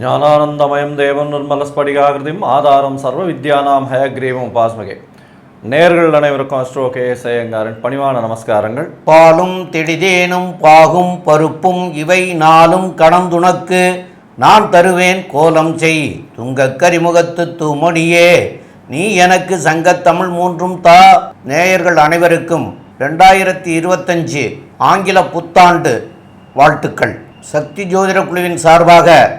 ஞானானந்தமயம் தேவம் நிர்மலஸ்படிகாகிருதிம் ஆதாரம் சர்வ வித்யானாம் ஹயக்ரீவம் உபாஸ்மகே. நேர்கள் அனைவருக்கும் அஸ்ட்ரோ கே எஸ் பணிவான நமஸ்காரங்கள். பாலும் திடிதேனும் பாகும் பருப்பும் இவை நாளும் கடந்துணக்கு. நான் தருவேன் கோலம் செய் துங்கக் கரிமுகத்து தூமொழியே. நீ எனக்கு சங்கத்தமிழ் மூன்றும் தா. நேயர்கள் அனைவருக்கும் ரெண்டாயிரத்தி இருபத்தஞ்சு ஆங்கில புத்தாண்டு வாழ்த்துக்கள். சக்தி ஜோதிட குழுவின் சார்பாக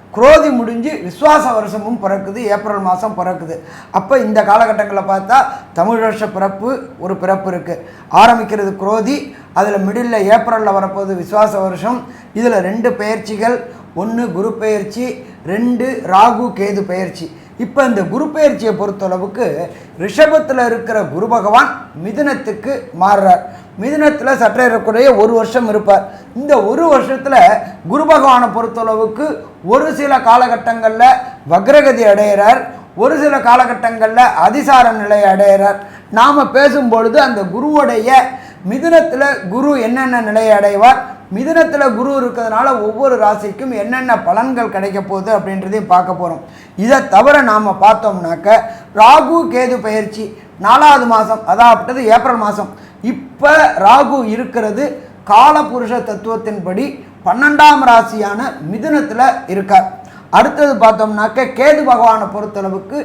குரோதி முடிஞ்சு விஸ்வாச வருஷமும் பிறக்குது ஏப்ரல் மாதம் பிறக்குது. அப்போ இந்த காலகட்டங்களில் பார்த்தா தமிழ் வருஷ பிறப்பு ஒரு பிறப்பு இருக்குது ஆரம்பிக்கிறது குரோதி அதில் மிடில் ஏப்ரலில் வரப்போகுது விஸ்வாச வருஷம். இதில் ரெண்டு பயிற்சிகள் ஒன்று குரு பயிற்சி ரெண்டு ராகு கேது பயிற்சி இப்போ இந்த குரு பெயர்ச்சியை பொறுத்தளவுக்கு ரிஷபத்தில் இருக்கிற குரு பகவான் மிதுனத்துக்கு மாறுறார். மிதுனத்தில் சற்றேறக்குறைய ஒரு வருஷம் இருப்பார். இந்த ஒரு வருஷத்தில் குரு பகவானை பொறுத்தளவுக்கு ஒரு சில காலகட்டங்களில் வக்ரகதி அடைகிறார். ஒரு சில காலகட்டங்களில் அதிசார நிலை அடைகிறார். நாம் பேசும்பொழுது அந்த குருவுடைய மிதுனத்தில் குரு என்னென்ன நிலையை அடைவார்? மிதுனத்தில் குரு இருக்கிறதுனால ஒவ்வொரு ராசிக்கும் என்னென்ன பலன்கள் கிடைக்க போகுது அப்படின்றதையும் பார்க்க போகிறோம் இதை தவிர நாம் பார்த்தோம்னாக்க ராகு கேது பயிற்சி நாலாவது மாதம் அதாவது ஏப்ரல் மாதம் இப்போ ராகு இருக்கிறது காலபுருஷ தத்துவத்தின்படி பன்னெண்டாம் ராசியான மிதுனத்தில் இருக்கார். அடுத்தது பார்த்தோம்னாக்க கேது பகவானை பொறுத்தளவுக்கு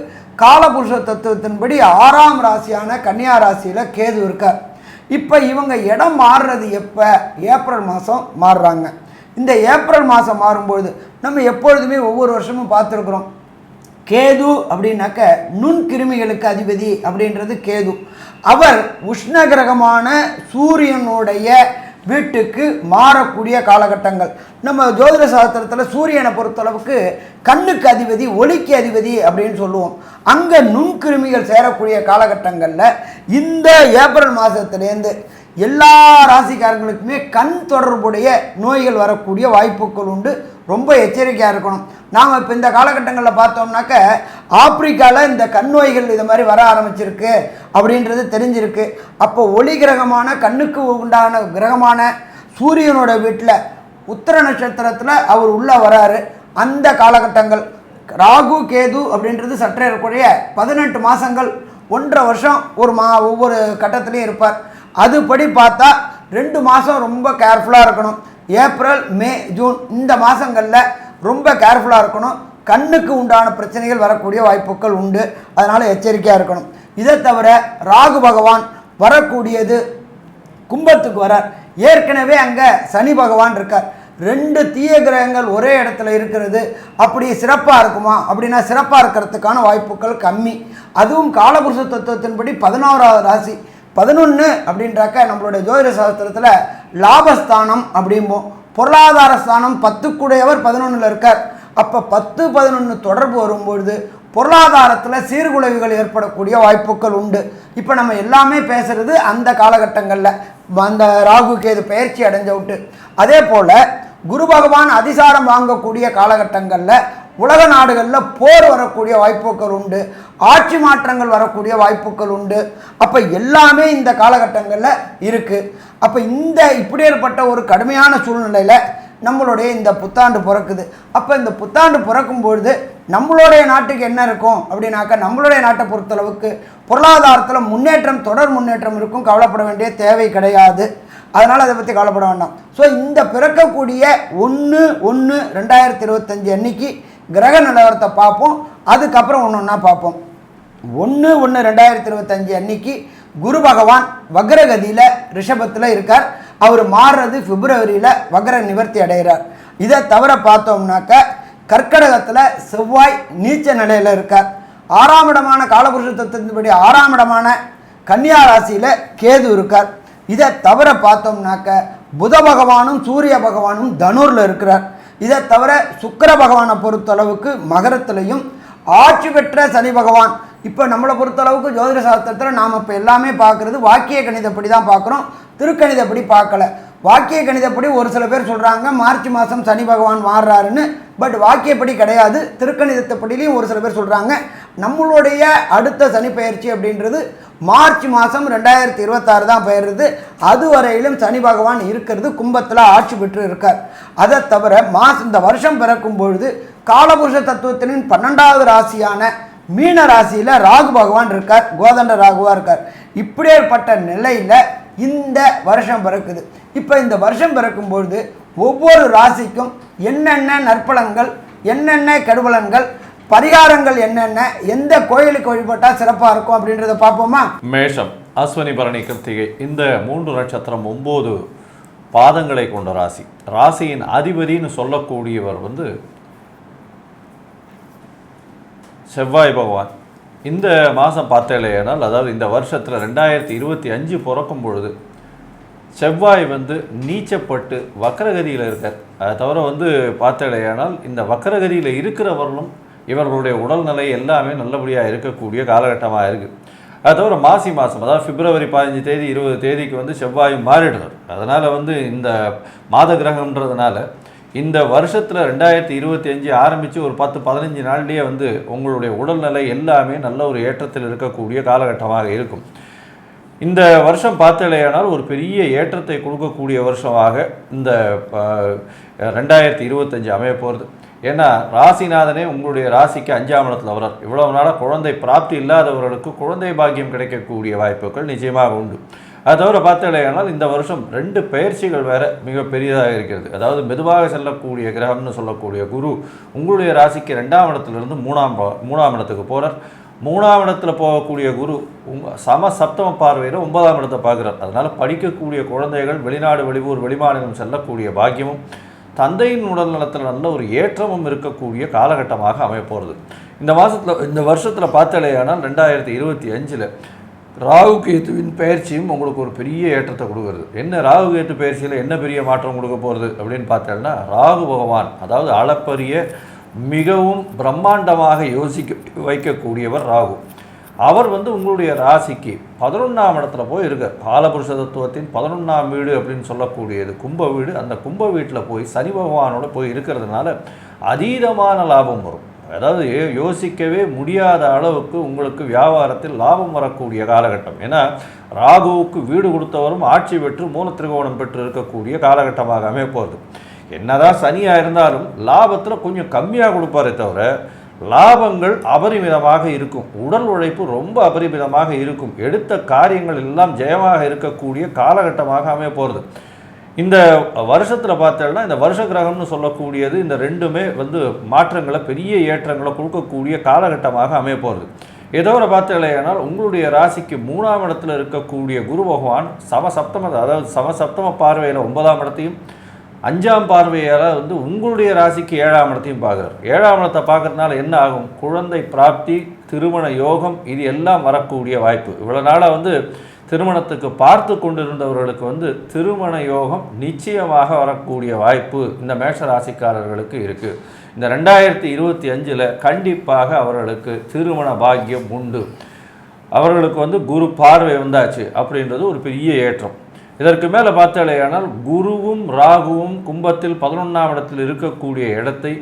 காலபுருஷ தத்துவத்தின்படி ஆறாம் ராசியான கன்னியா ராசியில் கேது இருக்கார். இப்போ இவங்க இடம் மாறுறது எப்போ? ஏப்ரல் மாதம் மாறுறாங்க. இந்த ஏப்ரல் மாதம் மாறும்பொழுது நம்ம எப்பொழுதுமே ஒவ்வொரு வருஷமும் பார்த்துருக்குறோம். கேது அப்படின்னாக்க நுண்கிருமிகளுக்கு அதிபதி அப்படின்றது கேது. அவர் உஷ்ண கிரகமான சூரியனுடைய வீட்டுக்கு மாறக்கூடிய காலகட்டங்கள். நம்ம ஜோதிட சாஸ்திரத்தில் சூரியனை பொறுத்தளவுக்கு கண்ணுக்கு அதிபதி ஒளிக்கு அதிபதி அப்படின்னு சொல்லுவோம். அங்கே நுண்கிருமிகள் சேரக்கூடிய காலகட்டங்களில் இந்த ஏப்ரல் மாதத்துலேருந்து எல்லா ராசிக்காரங்களுக்குமே கண் தொடர்புடைய நோய்கள் வரக்கூடிய வாய்ப்புகள் உண்டு. ரொம்ப எச்சரிக்கையாக இருக்கணும். நாம் இப்போ இந்த காலகட்டங்களில் பார்த்தோம்னாக்க ஆப்பிரிக்காவில் இந்த கண் நோய்கள் இது மாதிரி வர ஆரம்பிச்சிருக்கு அப்படின்றது தெரிஞ்சிருக்கு. அப்போ ஒளி கிரகமான கண்ணுக்கு உண்டான கிரகமான சூரியனோட வீட்டில் உத்தர நட்சத்திரத்தில் அவர் உள்ளே வராரு. அந்த காலகட்டங்கள் ராகு கேது அப்படின்றது சற்றே இருக்கக்கூடிய பதினெட்டு மாதங்கள் ஒன்றரை வருஷம் ஒரு மா ஒவ்வொரு கட்டத்துலேயும் இருப்பார். அதுபடி பார்த்தா ரெண்டு மாதம் ரொம்ப கேர்ஃபுல்லாக இருக்கணும். ஏப்ரல் மே ஜூன் இந்த மாதங்களில் ரொம்ப கேர்ஃபுல்லாக இருக்கணும். கண்ணுக்கு உண்டான பிரச்சனைகள் வரக்கூடிய வாய்ப்புகள் உண்டு. அதனால் எச்சரிக்கையாக இருக்கணும். இதை தவிர ராகு பகவான் வரக்கூடியது கும்பத்துக்கு வரார். ஏற்கனவே அங்கே சனி பகவான் இருக்கார். ரெண்டு தீய கிரகங்கள் ஒரே இடத்துல இருக்கிறது. அப்படி சிறப்பாக இருக்குமா? அப்படின்னா சிறப்பாக இருக்கிறதுக்கான வாய்ப்புகள் கம்மி. அதுவும் காலபுருஷ தத்துவத்தின்படி பதினோராவது ராசி. பதினொன்று அப்படின்றாக்க நம்மளுடைய ஜோதிட சாஸ்திரத்தில் லாபஸ்தானம் அப்படிம்போம் பொருளாதார ஸ்தானம் பத்துக்குடையவர் பதினொன்றில் இருக்கார். அப்போ பத்து பதினொன்று தொடர்பு வரும்பொழுது பொருளாதாரத்தில் சீர்குலைவுகள் ஏற்படக்கூடிய வாய்ப்புகள் உண்டு. இப்போ நம்ம எல்லாமே பேசுகிறது அந்த காலகட்டங்களில். அந்த ராகு கேது பயிற்சி அடைஞ்ச விட்டு அதே போல் குரு பகவான் அதிசாரம் வாங்கக்கூடிய காலகட்டங்களில் உலக நாடுகளில் போர் வரக்கூடிய வாய்ப்புகள் உண்டு ஆட்சி மாற்றங்கள் வரக்கூடிய வாய்ப்புகள் உண்டு. அப்போ எல்லாமே இந்த காலகட்டங்களில் இருக்குது அப்போ இந்த இப்படியேற்பட்ட ஒரு கடுமையான சூழ்நிலையில் நம்மளுடைய இந்த புத்தாண்டு பிறக்குது. அப்போ இந்த புத்தாண்டு பிறக்கும் பொழுது நம்மளுடைய நாட்டுக்கு என்ன இருக்கும் அப்படின்னாக்கா நம்மளுடைய நாட்டை பொறுத்தளவுக்கு பொருளாதாரத்தில் முன்னேற்றம் தொடர் முன்னேற்றம் இருக்கும் கவலைப்பட வேண்டிய தேவை கிடையாது. அதனால் அதை பற்றி கவலைப்பட வேண்டாம். ஸோ இந்த பிறக்கக்கூடிய ஒன்று ஒன்று ரெண்டாயிரத்தி இருபத்தஞ்சி அன்னைக்கு கிரக நிலவரத்தை பார்ப்போம். அதுக்கப்புறம் ஒன்று ஒன்றா பார்ப்போம். ஒன்று ஒன்று ரெண்டாயிரத்தி இருபத்தஞ்சு அன்னைக்கு குரு பகவான் வக்ரகதியில் ரிஷபத்தில் இருக்கார். அவர் மாறுறது பிப்ரவரியில் வக்ர நிவர்த்தி அடைகிறார். இதை தவிர பார்த்தோம்னாக்க கர்க்கடகத்தில் செவ்வாய் நீச்ச நிலையில் இருக்கார். ஆறாம் இடமான காலபுருஷ தத்துவத்தின்படி ஆறாம் இடமான கன்னியா ராசியில் கேது இருக்கார். இதை தவிர பார்த்தோம்னாக்க புத பகவானும் சூரிய பகவானும் தனூரில் இருக்கிறார். இதை தவிர சுக்கர பகவானை பொறுத்தளவுக்கு மகரத்திலையும் ஆட்சி பெற்ற சனி பகவான். இப்போ நம்மளை பொறுத்தளவுக்கு ஜோதிட சாஸ்திரத்தில் நாம் இப்போ எல்லாமே பார்க்குறது வாக்கிய கணிதப்படி தான் பார்க்குறோம். திருக்கணிதப்படி பார்க்கல. வாக்கிய கணிதப்படி ஒரு சில பேர் சொல்கிறாங்க மார்ச் மாதம் சனி பகவான் மாறுறாருன்னு. பட் வாக்கியப்படி கிடையாது. திருக்கணிதத்தைப்படிலையும் ஒரு சில பேர் சொல்கிறாங்க நம்மளுடைய அடுத்த சனி பயிற்சி அப்படின்றது மார்ச் மாதம் ரெண்டாயிரத்தி இருபத்தாறு தான் பெயருது அதுவரையிலும் சனி பகவான் இருக்கிறது கும்பத்தில் ஆட்சி பெற்று இருக்கார் அதை தவிர மாசம் இந்த வருஷம் பிறக்கும் பொழுது காலபுருஷ தத்துவத்தினின் பன்னெண்டாவது ராசியான மீன ராசியில் ராகு பகவான் இருக்கார். கோதண்ட ராகுவா இருக்கார். இப்படியேற்பட்ட நிலையில் இந்த வருஷம் பிறக்குது. இப்போ இந்த வருஷம் பிறக்கும் பொழுது ஒவ்வொரு ராசிக்கும் என்னென்ன நற்பலன்கள் என்னென்ன கெடுபலன்கள் பரிகாரங்கள் என்னென்ன எந்த கோயிலுக்கு வழிபட்டால் சிறப்பாக இருக்கும் அப்படின்றத பார்ப்போமா? மேஷம் அஸ்வினி பரணி கிருத்திகை இந்த மூன்று நட்சத்திரம் ஒம்பது பாதங்களை கொண்ட ராசி. ராசியின் அதிபதின்னு சொல்லக்கூடியவர் வந்து செவ்வாய் பகவான். இந்த மாதம் பார்த்தேலையானால் அதாவது இந்த வருஷத்தில் ரெண்டாயிரத்தி இருபத்தி அஞ்சு பிறக்கும் பொழுது செவ்வாய் வந்து நீச்சப்பட்டு வக்கரகதியில் இருக்கார். அதை தவிர வந்து பார்த்தேலையானால் இந்த வக்கரகதியில் இருக்கிறவர்களும் இவர்களுடைய உடல்நிலை எல்லாமே நல்லபடியாக இருக்கக்கூடிய காலகட்டமாக இருக்குது அது தவிர மாசி மாதம் அதாவது பிப்ரவரி பதினஞ்சு தேதி இருபது தேதிக்கு வந்து செவ்வாய் மாறிடுறார் அதனால் வந்து இந்த மாத கிரகம்ன்றதுனால இந்த வருஷத்தில் ரெண்டாயிரத்தி இருபத்தி அஞ்சு ஆரம்பித்து ஒரு பத்து பதினஞ்சு நாள்லேயே வந்து உங்களுடைய உடல்நிலை எல்லாமே நல்ல ஒரு ஏற்றத்தில் இருக்கக்கூடிய காலகட்டமாக இருக்கும். இந்த வருஷம் பார்த்தலையானால் ஒரு பெரிய ஏற்றத்தை கொடுக்கக்கூடிய வருஷமாக இந்த ப- ரெண்டாயிரத்தி இருபத்தஞ்சு அமைய போகிறது ஏன்னா ராசிநாதனே உங்களுடைய ராசிக்கு அஞ்சாம் இடத்துல வரார் இவ்வளவு நாளாக குழந்தை பிராப்தி இல்லாதவர்களுக்கு குழந்தை பாக்கியம் கிடைக்கக்கூடிய வாய்ப்புகள் நிச்சயமாக உண்டு. அது தவிர பார்த்தீங்கன்னா இந்த வருஷம் ரெண்டு பயிற்சிகள் வேற மிக பெரியதாக இருக்கிறது. அதாவது மெதுவாக செல்லக்கூடிய கிரகம்னு சொல்லக்கூடிய குரு உங்களுடைய ராசிக்கு ரெண்டாம் இடத்துலேருந்து மூணாம் பா- மூணாம் இடத்துக்கு போகிறார் மூணாம் இடத்துல போகக்கூடிய குரு உங்க சம சப்தம பார்வையில் ஒன்பதாம் இடத்தை பார்க்குறார். அதனால் படிக்கக்கூடிய குழந்தைகள் வெளிநாடு வெளியூர் வெளிமாநிலம் செல்லக்கூடிய பாக்கியமும் தந்தையின் உடல் நலத்தில் நல்ல ஒரு ஏற்றமும் இருக்கக்கூடிய காலகட்டமாக அமையப்போகிறது இந்த மாதத்தில் இந்த வருஷத்தில் பார்த்தாலேயானால் ரெண்டாயிரத்தி இருபத்தி அஞ்சில் ராகு கேத்துவின் பயிற்சியும் உங்களுக்கு ஒரு பெரிய ஏற்றத்தை கொடுக்குறது. என்ன ராகு கேத்து பயிற்சியில் என்ன பெரிய மாற்றம் கொடுக்க போகிறது அப்படின்னு பார்த்தோம்னா ராகு பகவான் அதாவது அளப்பரிய மிகவும் பிரம்மாண்டமாக யோசிக்க வைக்கக்கூடியவர் ராகு. அவர் வந்து உங்களுடைய ராசிக்கு பதினொன்றாம் இடத்துல போய் இருக்கார். காலபுருஷ தத்துவத்தின் பதினொன்றாம் வீடு அப்படின்னு சொல்லக்கூடியது. கும்ப வீடு. அந்த கும்ப வீட்டில் போய் சனி பகவானோட போய் இருக்கிறதுனால அதீதமான லாபம் வரும். அதாவது யோசிக்கவே முடியாத அளவுக்கு உங்களுக்கு வியாபாரத்தில் லாபம் வரக்கூடிய காலகட்டம். ஏன்னா ராகுவுக்கு வீடு கொடுத்தவரும் ஆட்சி பெற்று மூல திரிகோணம் பெற்று இருக்கக்கூடிய காலகட்டமாக அமைய போகுது என்னதான் சனியாக இருந்தாலும் லாபத்தில் கொஞ்சம் கம்மியாக கொடுப்பாரே தவிர லாபங்கள் அபரிமிதமாக இருக்கும். உடல் உழைப்பு ரொம்ப அபரிமிதமாக இருக்கும். எடுத்த காரியங்கள் எல்லாம் ஜெயமாக இருக்கக்கூடிய காலகட்டமாக அமைய போகிறது இந்த வருஷத்தில் பார்த்தோம்னா இந்த வருஷ கிரகம்னு சொல்லக்கூடியது இந்த ரெண்டுமே வந்து மாற்றங்களை பெரிய ஏற்றங்களை கொடுக்கக்கூடிய காலகட்டமாக அமைய போகிறது ஏதோ ஒரு பார்த்தீங்களேனால் உங்களுடைய ராசிக்கு மூணாம் இடத்துல இருக்கக்கூடிய குரு பகவான் சமசப்தம அதாவது சமசப்தம பார்வையில் ஒன்பதாம் இடத்தையும் அஞ்சாம் பார்வையால் வந்து உங்களுடைய ராசிக்கு ஏழாம் இடத்தையும் பார்க்குறார். ஏழாம் இடத்தை பார்க்குறதுனால என்ன ஆகும்? குழந்தை பிராப்தி திருமண யோகம் இது எல்லாம் வரக்கூடிய வாய்ப்பு. இவ்வளோ நாளாக வந்து திருமணத்துக்கு பார்த்து கொண்டிருந்தவர்களுக்கு வந்து திருமண யோகம் நிச்சயமாக வரக்கூடிய வாய்ப்பு இந்த மேஷ ராசிக்காரர்களுக்கு இருக்குது இந்த ரெண்டாயிரத்தி இருபத்தி அஞ்சில் கண்டிப்பாக அவர்களுக்கு திருமண பாக்கியம் உண்டு. அவர்களுக்கு வந்து குரு பார்வை வந்தாச்சு அப்படின்றது ஒரு பெரிய ஏற்றம். இதற்கு மேலே பார்த்தாலேயானால் குருவும் ராகுவும் கும்பத்தில் பதினொன்றாம் இடத்தில் இருக்கக்கூடிய இடத்தை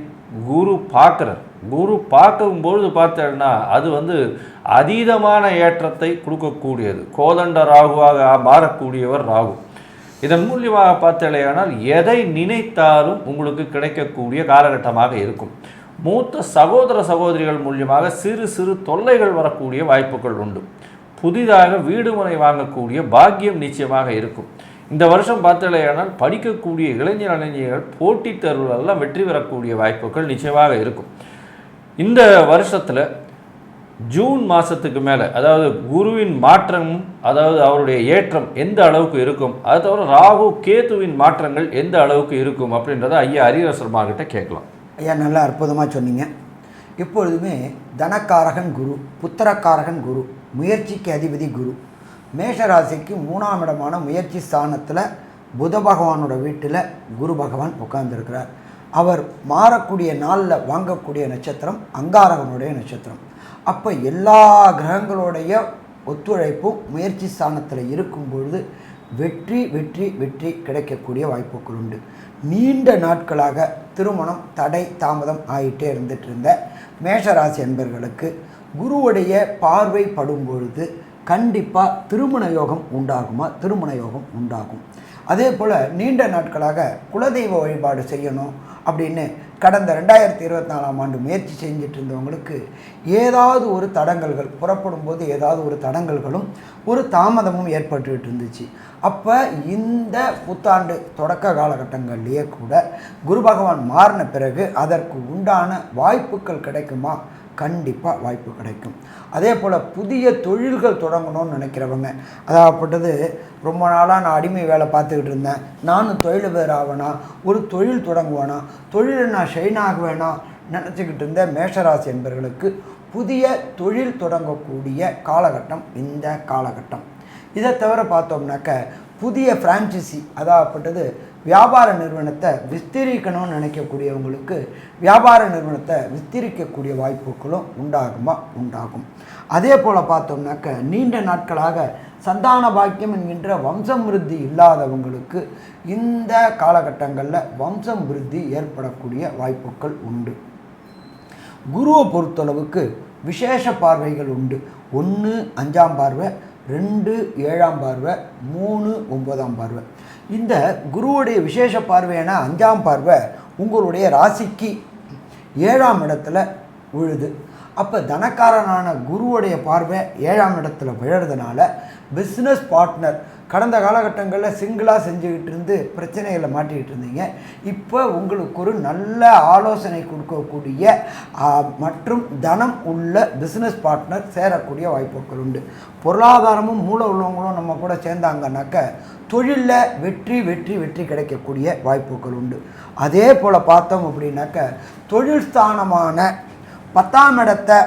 குரு பார்க்குறார். குரு பார்க்கும்பொழுது பார்த்தேன்னா அது வந்து அதீதமான ஏற்றத்தை கொடுக்கக்கூடியது. கோதண்ட ராகுவாக மாறக்கூடியவர் ராகு. இதன் மூலியமாக பார்த்தாலேயானால் எதை நினைத்தாலும் உங்களுக்கு கிடைக்கக்கூடிய காலகட்டமாக இருக்கும். மூத்த சகோதர சகோதரிகள் மூலியமாக சிறு சிறு தொல்லைகள் வரக்கூடிய வாய்ப்புகள் உண்டு. புதிதாக வீடு மனை வாங்கக்கூடிய பாக்கியம் நிச்சயமாக இருக்கும். இந்த வருஷம் பார்த்தலையானால் படிக்கக்கூடிய இளைஞர் இளைஞர்கள் போட்டித் தேர்வுகளெல்லாம் வெற்றி பெறக்கூடிய வாய்ப்புகள் நிச்சயமாக இருக்கும். இந்த வருஷத்தில் ஜூன் மாதத்துக்கு மேலே அதாவது குருவின் மாற்றம் அதாவது அவருடைய ஏற்றம் எந்த அளவுக்கு இருக்கும் அது தவிர ராகு கேதுவின் மாற்றங்கள் எந்த அளவுக்கு இருக்கும் அப்படின்றத ஐயா ஹரிரசர்மா கிட்ட கேட்கலாம். ஐயா நல்லா அற்புதமாக சொன்னீங்க. எப்பொழுதுமே தனக்காரகன் குரு புத்திரக்காரகன் குரு முயற்சிக்கு அதிபதி குரு. மேஷராசிக்கு மூணாம் இடமான முயற்சி ஸ்தானத்தில் புத பகவானோட வீட்டில் குரு பகவான் உட்கார்ந்துருக்கிறார். அவர் மாறக்கூடிய நாளில் வாங்கக்கூடிய நட்சத்திரம் அங்காரகனுடைய நட்சத்திரம். அப்போ எல்லா கிரகங்களுடைய ஒத்துழைப்பும் முயற்சி ஸ்தானத்தில் இருக்கும் பொழுது வெற்றி வெற்றி வெற்றி கிடைக்கக்கூடிய வாய்ப்புகள் உண்டு. நீண்ட நாட்களாக திருமணம் தடை தாமதம் ஆகிட்டே இருந்துட்டு இருந்த மேஷராசி என்பர்களுக்கு குருவுடைய பார்வை படும் பொழுது கண்டிப்பாக திருமண யோகம் உண்டாகுமா? திருமண யோகம் உண்டாகும். அதே போல் நீண்ட நாட்களாக குலதெய்வ வழிபாடு செய்யணும் அப்படின்னு கடந்த ரெண்டாயிரத்தி இருபத்தி நாலாம் ஆண்டு முயற்சி செஞ்சுட்டு இருந்தவங்களுக்கு ஏதாவது ஒரு தடங்கல்கள் புறப்படும் போது ஏதாவது ஒரு தடங்கல்களும் ஒரு தாமதமும் ஏற்பட்டுக்கிட்டு இருந்துச்சு அப்போ இந்த புத்தாண்டு தொடக்க காலகட்டங்கள்லேயே கூட குரு பகவான் மாறின பிறகு அதற்கு உண்டான வாய்ப்புகள் கிடைக்குமா? கண்டிப்பாக வாய்ப்பு கிடைக்கும். அதே போல் புதிய தொழில்கள் தொடங்கணும்னு நினைக்கிறவங்க அதாகப்பட்டது ரொம்ப நாளாக நான் அடிமை வேலை பார்த்துக்கிட்டு இருந்தேன். நானும் தொழிலதிபர் ஆவேனா ஒரு தொழில் தொடங்குவேனா தொழில் நான் ஷைன் ஆகுவேனா நினச்சிக்கிட்டு இருந்த மேஷராசி என்பவர்களுக்கு புதிய தொழில் தொடங்கக்கூடிய காலகட்டம் இந்த காலகட்டம். இதை தவிர பார்த்தோம்னாக்க புதிய ஃப்ரான்ச்சைசி அதாகப்பட்டது வியாபார நிறுவனத்தை விஸ்தரிக்கணும்னு நினைக்கக்கூடியவங்களுக்கு வியாபார நிறுவனத்தை விஸ்தரிக்கக்கூடிய வாய்ப்புகளும் உண்டாகுமா? உண்டாகும். அதே போல் பார்த்தோம்னாக்க நீண்ட நாட்களாக சந்தான பாக்கியம் என்கின்ற வம்சம் விருத்தி இல்லாதவங்களுக்கு இந்த காலகட்டங்களில் வம்சம் விருத்தி ஏற்படக்கூடிய வாய்ப்புகள் உண்டு. குருவை பொறுத்தளவுக்கு விசேஷ பார்வைகள் உண்டு. ஒன்று அஞ்சாம் பார்வை ரெண்டு ஏழாம் பார்வை மூணு ஒன்பதாம் பார்வை. இந்த குருவுடைய விசேஷ பார்வையான அஞ்சாம் பார்வை உங்களுடைய ராசிக்கு ஏழாம் இடத்துல விழுது. அப்போ தனக்காரனான குருவுடைய பார்வை ஏழாம் இடத்துல விழறதுனால பிஸ்னஸ் பார்ட்னர் கடந்த காலகட்டங்களில் சிங்கிளாக செஞ்சுக்கிட்டு இருந்து பிரச்சனைகளை மாட்டிக்கிட்டு இருந்தீங்க. இப்போ உங்களுக்கு ஒரு நல்ல ஆலோசனை கொடுக்கக்கூடிய மற்றும் தனம் உள்ள பிஸ்னஸ் பார்ட்னர் சேரக்கூடிய வாய்ப்புகள் உண்டு. பொருளாதாரமும் மூல உள்ளவங்களும் நம்ம கூட சேர்ந்தாங்கன்னாக்க தொழிலில் வெற்றி வெற்றி வெற்றி கிடைக்கக்கூடிய வாய்ப்புகள் உண்டு. அதே போல் பார்த்தோம் அப்படின்னாக்க தொழில் ஸ்தானமான பத்தாம் இடத்தை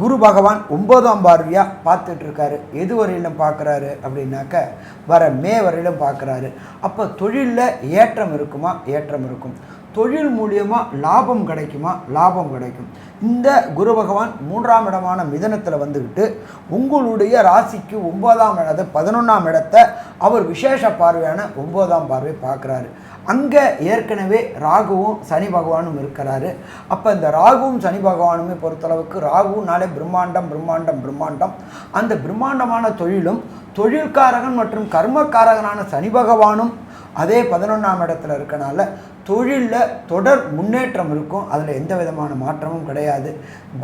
குரு பகவான் ஒன்பதாம் பார்வையாக பார்த்துட்டு இருக்காரு எது வரையிலும் பார்க்குறாரு அப்படின்னாக்க வர மே வரையிலும் பார்க்குறாரு. அப்போ தொழிலில் ஏற்றம் இருக்குமா? ஏற்றம் இருக்கும். தொழில் மூலியமாக லாபம் கிடைக்குமா? லாபம் கிடைக்கும். இந்த குரு பகவான் மூன்றாம் இடமான மிதனத்தில் வந்துக்கிட்டு உங்களுடைய ராசிக்கு ஒன்பதாம் இடத்தை பதினொன்றாம் இடத்தை அவர் விசேஷ பார்வையான ஒன்பதாம் பார்வை பார்க்குறாரு. அங்கே ஏற்கனவே ராகுவும் சனி பகவானும் இருக்கிறாரு. அப்போ இந்த ராகுவும் சனி பகவானுமே பொறுத்தளவுக்கு ராகுனாலே பிரம்மாண்டம் பிரம்மாண்டம் பிரம்மாண்டம். அந்த பிரம்மாண்டமான தொழிலும் தொழில்காரகன் மற்றும் கர்மக்காரகனான சனி பகவானும் அதே பதினொன்றாம் இடத்துல இருக்கனால தொழிலில் தொடர் முன்னேற்றம் இருக்கும். அதில் எந்த விதமான மாற்றமும் கிடையாது.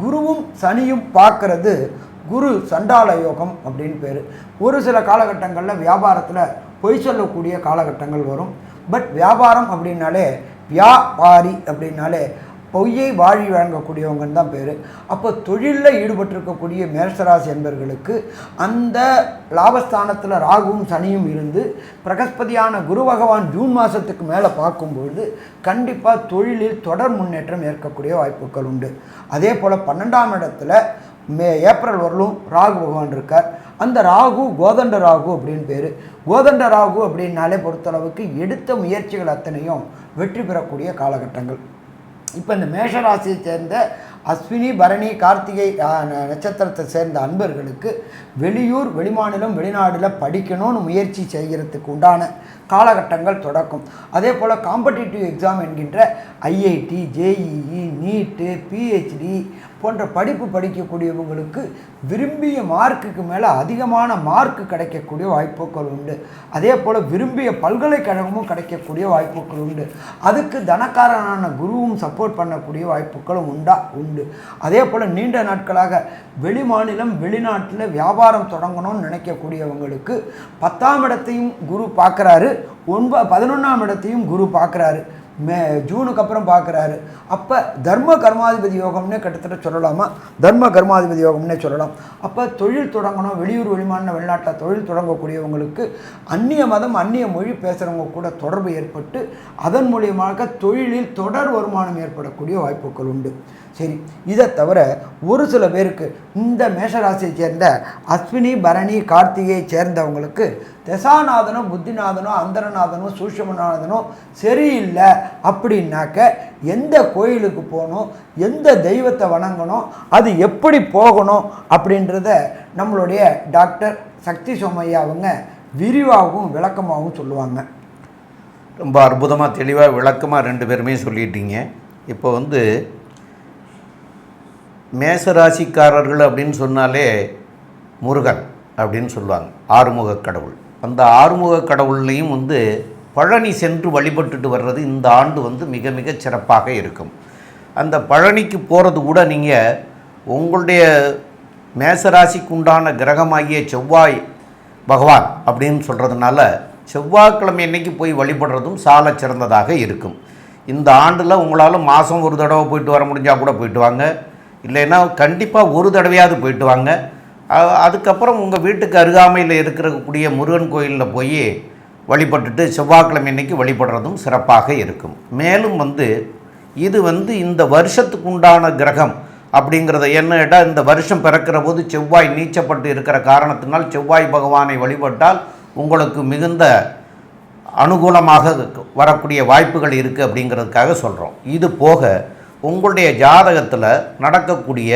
குருவும் சனியும் பார்க்கறது குரு சண்டால யோகம் அப்படின்னு பேர். ஒரு சில காலகட்டங்களில் வியாபாரத்தில் பொய் சொல்லக்கூடிய காலகட்டங்கள் வரும். பட் வியாபாரம் அப்படின்னாலே வியாபாரி அப்படின்னாலே பொய்யை வாழி வழங்கக்கூடியவங்கன்னு தான் பேர். அப்போ தொழிலில் ஈடுபட்டிருக்கக்கூடிய மேஷராசி என்பவர்களுக்கு அந்த லாபஸ்தானத்தில் ராகுவும் சனியும் இருந்து பிரகஸ்பதியான குரு பகவான் ஜூன் மாதத்துக்கு மேலே பார்க்கும்பொழுது கண்டிப்பாக தொழிலில் தொடர் முன்னேற்றம் ஏற்கக்கூடிய வாய்ப்புகள் உண்டு. அதே போல் பன்னெண்டாம் இடத்துல மே ஏப்ரல் வரலும் ராகு பகவான் இருக்கார். அந்த ராகு கோதண்ட ராகு அப்படின்னு பேர். கோதண்ட ராகு அப்படின்னாலே பொறுத்தளவுக்கு எடுத்த முயற்சிகள் அத்தனையும் வெற்றி பெறக்கூடிய காலகட்டங்கள். இப்போ இந்த மேஷராசியை சேர்ந்த அஸ்வினி பரணி கார்த்திகை நட்சத்திரத்தை சேர்ந்த அன்பர்களுக்கு வெளியூர் வெளிமாநிலம் வெளிநாடில் படிக்கணும்னு முயற்சி செய்கிறதுக்கு உண்டான காலகட்டங்கள் தொடக்கும். அதே போல் காம்படிட்டிவ் எக்ஸாம் என்கின்ற ஐஐடி ஜேஇஇ நீட்டு பிஹெச்டி போன்ற படிப்பு படிக்கக்கூடியவங்களுக்கு விரும்பிய மார்க்குக்கு மேலே அதிகமான மார்க் கிடைக்கக்கூடிய வாய்ப்புகள் உண்டு. அதே போல் விரும்பிய பல்கலைக்கழகமும் கிடைக்கக்கூடிய வாய்ப்புகள் உண்டு. அதுக்கு தனக்காரனான குருவும் சப்போர்ட் பண்ணக்கூடிய வாய்ப்புகளும் உண்டா? உண்டு. அதே போல் நீண்ட நாட்களாக வெளி மாநிலம் வெளிநாட்டில் வியாபாரம் தொடங்கணும்னு நினைக்கக்கூடியவங்களுக்கு பத்தாம் இடத்தையும் குரு பார்க்குறாரு. ஒன்ப பதினொன்றாம் இடத்தையும் குரு பார்க்குறாரு. மே ஜூனுக்கு அப்புறம் பார்க்குறாரு. அப்போ தர்ம கர்மாதிபதி யோகம்னே கிட்டத்தட்ட சொல்லலாமா? தர்ம கர்மாதிபதி யோகம்னே சொல்லலாம். அப்போ தொழில் தொடங்கணும். வெளியூர் வெளிமான வெளிநாட்டில் தொழில் தொடங்கக்கூடியவங்களுக்கு அந்நிய மதம் அந்நிய மொழி பேசுகிறவங்க கூட தொடர்பு ஏற்பட்டு அதன் மூலியமாக தொழிலில் தொடர் வருமானம் ஏற்படக்கூடிய வாய்ப்புகள் உண்டு. சரி இதை தவிர ஒரு சில பேருக்கு இந்த மேஷராசியை சேர்ந்த அஸ்வினி பரணி கார்த்திகையை சேர்ந்தவங்களுக்கு தசாநாதனும் புத்திநாதனும் அந்தரநாதனும் சூஷமநாதனும் சரியில்லை அப்படின்னாக்க எந்த கோயிலுக்கு போகணும் எந்த தெய்வத்தை வணங்கணும் அது எப்படி போகணும் அப்படின்றத நம்மளுடைய டாக்டர் சக்தி சோமையா அவங்க விரிவாகவும் விளக்கமாகவும் சொல்லுவாங்க. ரொம்ப அற்புதமாக தெளிவாக விளக்கமாக ரெண்டு பேருமே சொல்லிட்டீங்க. இப்போ வந்து மேசராசிக்காரர்கள் அப்படின்னு சொன்னாலே முருகன் அப்படின்னு சொல்லுவாங்க. ஆறுமுக கடவுள். அந்த ஆறுமுக கடவுள்லையும் வந்து பழனி சென்று வழிபட்டுட்டு வர்றது இந்த ஆண்டு வந்து மிக மிக சிறப்பாக இருக்கும். அந்த பழனிக்கு போகிறது கூட நீங்கள் உங்களுடைய மேசராசிக்கு உண்டான கிரகமாகிய செவ்வாய் பகவான் அப்படின்னு சொல்கிறதுனால செவ்வாய்க்கிழமை என்றைக்கு போய் வழிபடுறதும் சால சிறந்ததாக இருக்கும். இந்த ஆண்டில் உங்களால் மாதம் ஒரு தடவை போயிட்டு வர முடிஞ்சால் கூட போயிட்டு வாங்க. இல்லைன்னா கண்டிப்பாக ஒரு தடவையாவது போயிட்டு வாங்க. அதுக்கப்புறம் உங்கள் வீட்டுக்கு அருகாமையில் இருக்கக்கூடிய முருகன் கோயிலில் போய் வழிபட்டுட்டு செவ்வாய்க்கிழமை இன்றைக்கி வழிபடுறதும் சிறப்பாக இருக்கும். மேலும் வந்து இது வந்து இந்த வருஷத்துக்கு உண்டான கிரகம் அப்படிங்கிறத என்ன கேட்டால் இந்த வருஷம் பிறக்கிற போது செவ்வாய் நீச்சப்பட்டு இருக்கிற காரணத்தினால் செவ்வாய் பகவானை வழிபட்டால் உங்களுக்கு மிகுந்த அனுகூலமாக வரக்கூடிய வாய்ப்புகள் இருக்குது அப்படிங்கிறதுக்காக சொல்கிறோம் இது போக உங்களுடைய ஜாதகத்தில் நடக்கக்கூடிய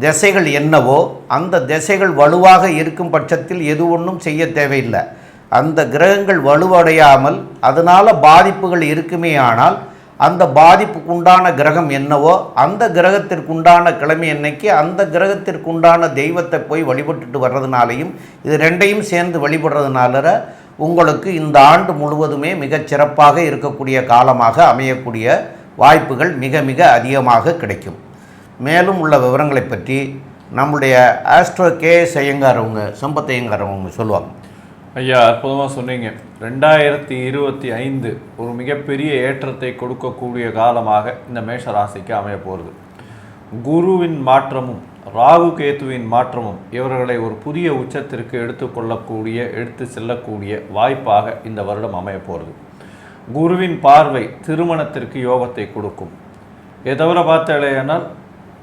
திசைகள் என்னவோ அந்த திசைகள் வலுவாக இருக்கும் பட்சத்தில் எது ஒன்றும் செய்ய தேவையில்லை. அந்த கிரகங்கள் வலுவடையாமல் அதனால் பாதிப்புகள் இருக்குமே ஆனால் அந்த பாதிப்புக்குண்டான கிரகம் என்னவோ அந்த கிரகத்திற்குண்டான கிழமை அன்னைக்கு அந்த கிரகத்திற்குண்டான தெய்வத்தை போய் வழிபட்டுட்டு வர்றதுனாலையும் இது ரெண்டையும் சேர்ந்து வழிபடுறதுனால உங்களுக்கு இந்த ஆண்டு முழுவதுமே மிகச் சிறப்பாக இருக்கக்கூடிய காலமாக அமையக்கூடிய வாய்ப்புகள் மிக மிக அதிகமாக கிடைக்கும். மேலும் உள்ள விவரங்களை பற்றி நம்முடைய ஆஸ்ட்ரோ கே ஐயங்கார் சம்பத் சொல்லுவாங்க. ஐயா அற்புதமாக சொன்னீங்க. ரெண்டாயிரத்தி இருபத்தி ஐந்து ஒரு மிகப்பெரிய ஏற்றத்தை கொடுக்கக்கூடிய காலமாக இந்த மேஷ ராசிக்கு அமைய போகிறது குருவின் மாற்றமும் ராகு கேத்துவின் மாற்றமும் இவர்களை ஒரு புதிய உச்சத்திற்கு எடுத்துக்கொள்ளக்கூடிய எடுத்து செல்லக்கூடிய வாய்ப்பாக இந்த வருடம் அமைய போகிறது குருவின் பார்வை திருமணத்திற்கு யோகத்தை கொடுக்கும். இதை தவிர பார்த்தாலேயானால்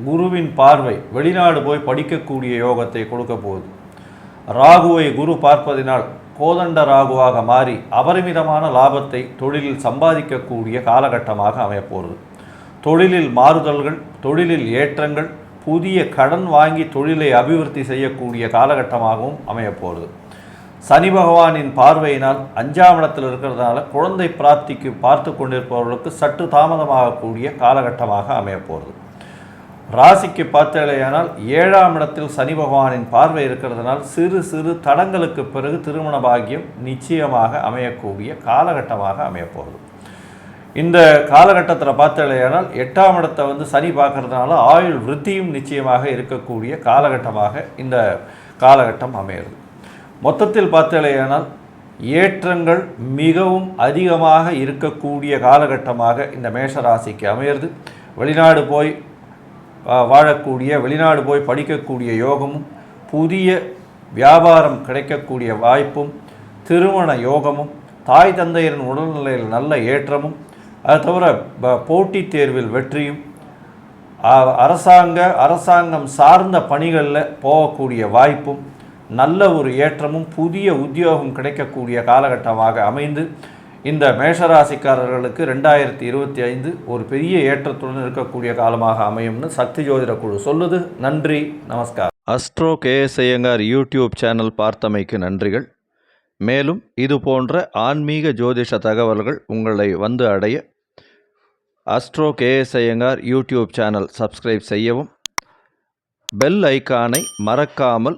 குருவின் பார்வை வெளிநாடு போய் படிக்கக்கூடிய யோகத்தை கொடுக்க போகுது. ராகுவை குரு பார்ப்பதினால் கோதண்ட ராகுவாக மாறி அபரிமிதமான லாபத்தை தொழிலில் சம்பாதிக்கக்கூடிய காலகட்டமாக அமையப்போகிறது தொழிலில் மாறுதல்கள் தொழிலில் ஏற்றங்கள் புதிய கடன் வாங்கி தொழிலை அபிவிருத்தி செய்யக்கூடிய காலகட்டமாகவும் அமையப்போகிறது சனி பகவானின் பார்வையினால் அஞ்சாம் இடத்தில் இருக்கிறதுனால குழந்தை பிராப்திக்கு பார்த்து கொண்டிருப்பவர்களுக்கு சற்று தாமதமாகக்கூடிய காலகட்டமாக அமையப்போகிறது ராசிக்கு பார்த்தேலையானால் ஏழாம் இடத்தில் சனி பகவானின் பார்வை இருக்கிறதுனால் சிறு சிறு தடங்களுக்கு பிறகு திருமண பாகியம் நிச்சயமாக அமையக்கூடிய காலகட்டமாக அமையப்போகுது இந்த காலகட்டத்தில் பார்த்தேலையானால் எட்டாம் இடத்தை வந்து சனி பார்க்கறதுனால ஆயுள் விருத்தியும் நிச்சயமாக இருக்கக்கூடிய காலகட்டமாக இந்த காலகட்டம் அமையிறது. மொத்தத்தில் பார்த்தேலையானால் ஏற்றங்கள் மிகவும் அதிகமாக இருக்கக்கூடிய காலகட்டமாக இந்த மேஷ ராசிக்கு அமையிறது. வெளிநாடு போய் வாழக்கூடிய வெளிநாடு போய் படிக்கக்கூடிய யோகமும் புதிய வியாபாரம் கிடைக்கக்கூடிய வாய்ப்பும் திருமண யோகமும் தாய் தந்தையரின் உடல்நிலையில் நல்ல ஏற்றமும் அது தவிர போட்டித் தேர்வில் வெற்றியும் அரசாங்க அரசாங்கம் சார்ந்த பணிகளில் போகக்கூடிய வாய்ப்பும் நல்ல ஒரு ஏற்றமும் புதிய உத்தியோகம் கிடைக்கக்கூடிய காலகட்டமாக அமைந்து இந்த மேஷராசிக்காரர்களுக்கு ரெண்டாயிரத்தி இருபத்தி ஐந்து ஒரு பெரிய ஏற்றத்துடன் இருக்கக்கூடிய காலமாக அமையும்னு சக்தி ஜோதிட குழு சொல்லுது. நன்றி நமஸ்கார். Astro K S Iyengar YouTube channel பார்த்தமைக்கு நன்றிகள். மேலும் இது போன்ற ஆன்மீக ஜோதிஷ தகவல்கள் உங்களை வந்து அடைய Astro K S Iyengar YouTube channel subscribe செய்யவும் பெல் ஐகானை மறக்காமல்